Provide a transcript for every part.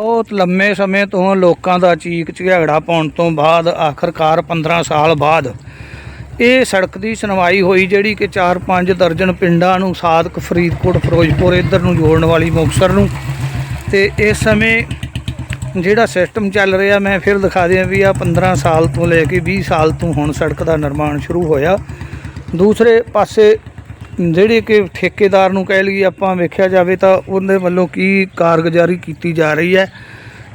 ਬਹੁਤ ਲੰਮੇ ਸਮੇਂ ਤੋਂ ਲੋਕਾਂ ਦਾ ਚੀਕ ਝਗੜਾ ਪਾਉਣ ਤੋਂ ਬਾਅਦ, ਆਖਰਕਾਰ 15 ਸਾਲ ਬਾਅਦ, ਇਹ ਸੜਕ ਦੀ ਸੁਣਵਾਈ ਹੋਈ, ਜਿਹੜੀ ਕਿ 4-5 ਦਰਜਨ ਪਿੰਡਾਂ ਨੂੰ, ਸਾਦਕ, ਫਰੀਦਕੋਟ, ਫਿਰੋਜ਼ਪੁਰ, ਇੱਧਰ ਨੂੰ ਜੋੜਨ ਵਾਲੀ ਮੁਕਤਸਰ ਨੂੰ। ਤੇ ਇਸ ਸਮੇਂ ਜਿਹੜਾ ਸਿਸਟਮ ਚੱਲ ਰਿਹਾ, ਮੈਂ ਫਿਰ ਦਿਖਾ ਦਿਆਂ ਵੀ ਆ 15 ਸਾਲ ਤੋਂ ਲੈ ਕੇ 20 ਸਾਲ ਤੋਂ ਹੁਣ ਸੜਕ ਦਾ ਨਿਰਮਾਣ ਸ਼ੁਰੂ ਹੋਇਆ। ਦੂਸਰੇ ਪਾਸੇ ਜਿਹੜੀ ਕਿ ਠੇਕੇਦਾਰ ਨੂੰ ਕਹਿ ਲਈਏ ਆਪਾਂ ਵੇਖਿਆ ਜਾਵੇ ਤਾਂ ਉਹਦੇ ਵੱਲੋਂ ਕੀ ਕਾਰਗੁਜ਼ਾਰੀ ਕੀਤੀ ਜਾ ਰਹੀ ਹੈ।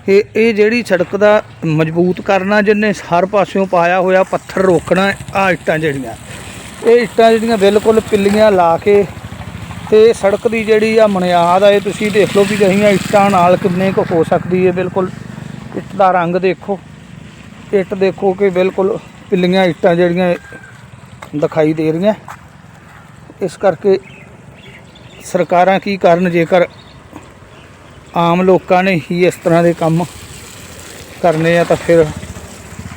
ਇਹ ਇਹ ਜਿਹੜੀ ਸੜਕ ਦਾ ਮਜ਼ਬੂਤ ਕਰਨਾ ਜਿੰਨੇ ਹਰ ਪਾਸਿਓਂ ਪਾਇਆ ਹੋਇਆ ਪੱਥਰ ਰੋਕਣਾ ਆ ਇੱਟਾਂ ਜਿਹੜੀਆਂ। ਇਹ ਇੱਟਾਂ ਜਿਹੜੀਆਂ ਬਿਲਕੁਲ ਪਿੱਲੀਆਂ ਲਾ ਕੇ ਤੇ ਸੜਕ ਦੀ ਜਿਹੜੀ ਆ ਮਨਿਆਦ ਆ, ਇਹ ਤੁਸੀਂ ਦੇਖ ਲਓ ਵੀ ਜਹੀਆਂ ਇੱਟਾਂ ਨਾਲ ਕਿੰਨੇ ਕੁ ਹੋ ਸਕਦੀ ਹੈ। ਬਿਲਕੁਲ ਇੱਟ ਦਾ ਰੰਗ ਦੇਖੋ, ਇੱਟ ਦੇਖੋ ਕਿ ਬਿਲਕੁਲ ਪਿੱਲੀਆਂ ਇੱਟਾਂ ਜਿਹੜੀਆਂ ਦਿਖਾਈ ਦੇ ਰਹੀਆਂ। ਇਸ ਕਰਕੇ ਸਰਕਾਰਾਂ ਕੀ ਕਰਨ ਜੇਕਰ ਆਮ ਲੋਕਾਂ ਨੇ ਹੀ ਇਸ ਤਰ੍ਹਾਂ ਦੇ ਕੰਮ ਕਰਨੇ ਆ ਤਾਂ ਫਿਰ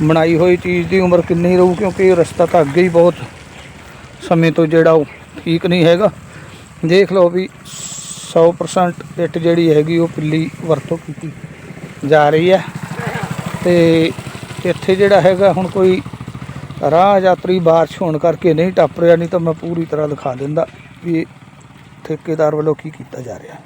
ਬਣਾਈ ਹੋਈ ਚੀਜ਼ ਦੀ ਉਮਰ ਕਿੰਨੀ ਰਹੂ? ਕਿਉਂਕਿ ਇਹ ਰਸਤਾ ਤਾਂ ਅੱਗੇ ਹੀ ਬਹੁਤ ਸਮੇਂ ਤੋਂ ਜਿਹੜਾ ਉਹ ਠੀਕ ਨਹੀਂ ਹੈਗਾ। ਦੇਖ ਲਓ ਵੀ 100% ਇੱਟ ਜਿਹੜੀ ਹੈਗੀ ਉਹ ਪਿੱਲੀ ਵਰਤੋਂ ਕੀਤੀ ਜਾ ਰਹੀ ਹੈ। ਤੇ ਇੱਥੇ ਜਿਹੜਾ ਹੈਗਾ ਹੁਣ ਕੋਈ ਰਾਹ ਯਾਤਰੀ ਬਾਰਿਸ਼ ਹੋਣ ਕਰਕੇ ਨਹੀਂ ਟੱਪ ਰਿਹਾ, ਨਹੀਂ ਤਾਂ ਮੈਂ ਪੂਰੀ ਤਰ੍ਹਾਂ ਦਿਖਾ ਦਿੰਦਾ ਵੀ ਠੇਕੇਦਾਰ ਵੱਲੋਂ ਕੀ ਕੀਤਾ ਜਾ ਰਿਹਾ।